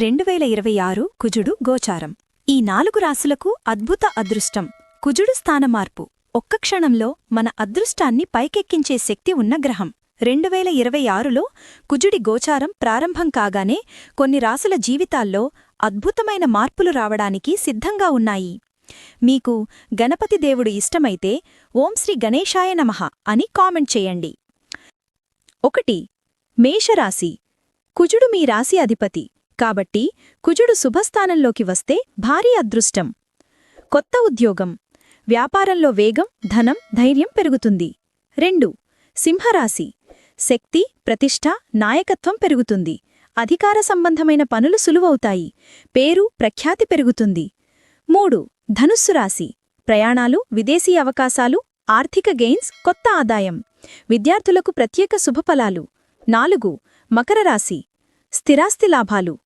రెండు వేల ఇరవై ఆరు కుజుడు గోచారం. ఈ నాలుగు రాసులకు అద్భుత అదృష్టం. కుజుడు స్థానమార్పు. ఒక్క క్షణంలో మన అదృష్టాన్ని పైకెక్కించే శక్తి ఉన్న గ్రహం. రెండు వేల ఇరవై ఆరులో కుజుడి గోచారం ప్రారంభం కాగానే కొన్ని రాసుల జీవితాల్లో అద్భుతమైన మార్పులు రావడానికి సిద్ధంగా ఉన్నాయి. మీకు గణపతి దేవుడు ఇష్టమైతే ఓం శ్రీ గణేశాయ నమః అని కామెంట్ చేయండి. ఒకటి మేషరాశి. కుజుడు మీ రాశి అధిపతి. కాబట్టి కుజుడు శుభస్థానంలోకి వస్తే భారీ అదృష్టం. కొత్త ఉద్యోగం. వ్యాపారంలో వేగం ధనం ధైర్యం పెరుగుతుంది. రెండు. సింహరాశి. శక్తి ప్రతిష్ట నాయకత్వం పెరుగుతుంది. అధికార సంబంధమైన పనులు సులువవుతాయి. పేరు ప్రఖ్యాతి పెరుగుతుంది. మూడు. ధనుస్సు రాశి. ప్రయాణాలు విదేశీ అవకాశాలు ఆర్థిక గెయిన్స్ కొత్త ఆదాయం. విద్యార్థులకు ప్రత్యేక శుభఫలాలు. నాలుగు. మకర రాశి. స్థిరాస్తి లాభాలు.